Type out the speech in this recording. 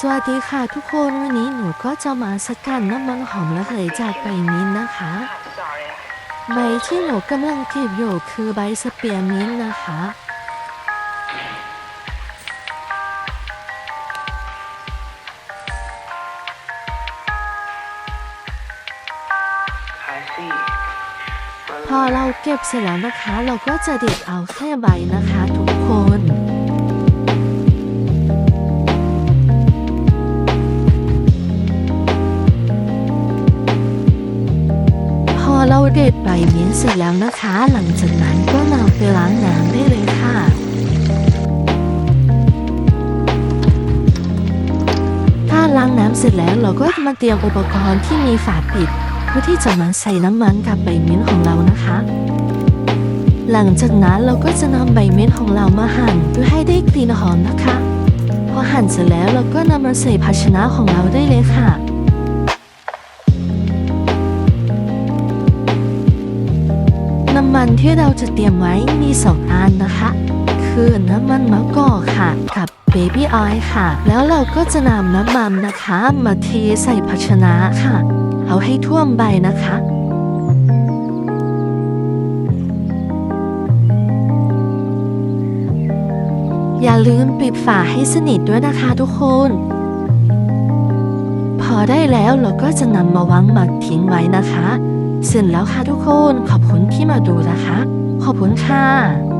สวัสดีค่ะทุกคนวันนี้หนูก็จะมาสกัดน้ำมันหอมระเหยจากใบมิ้นท์นะคะ Sorry. ใบที่หนูกำลังเก็บอยู่คือใบสเปียร์มิ้นท์นะคะ I see. พอเราเก็บเสร็จแล้วนะคะ เราก็จะเด็ดเอาแค่ใบนะคะทุกคน เราเด็ดใบมิ้นท์เสร็จแล้วนะคะ หลังจากนั้นก็นำไปล้างน้ำได้เลยค่ะถ้าล้างน้ำเสร็จแล้วเราก็มาเตรียมอุปกรณ์ที่มีฝาปิด เพื่อที่จะมาใส่น้ำมันกับใบมิ้นท์ของเรานะคะ หลังจากนั้นเราก็จะนำใบเม็ดของเรามาหั่นเพื่อให้ได้กลิ่นหอมนะคะ พอหั่นเสร็จแล้วเราก็นำมาใส่ภาชนะของเราได้เลยค่ะำมันที่เราจะเตรียมไว้มีสองอันนะคะ คือน้ำมันมะกอกค่ะ กับเบบี้ออยค่ะ แล้วเราก็จะนำน้ำมันนะคะ มาเทใส่ภาชนะค่ะ เอาให้ท่วมใบนะคะอย่าลืมปิดฝาให้สนิทด้วยนะคะทุกคน พอได้แล้วเราก็จะนำมาวางหมักทิ้งไว้นะคะ เสร็จแล้วค่ะทุกคน ขอบคุณที่มาดูนะคะ ขอบคุณค่ะ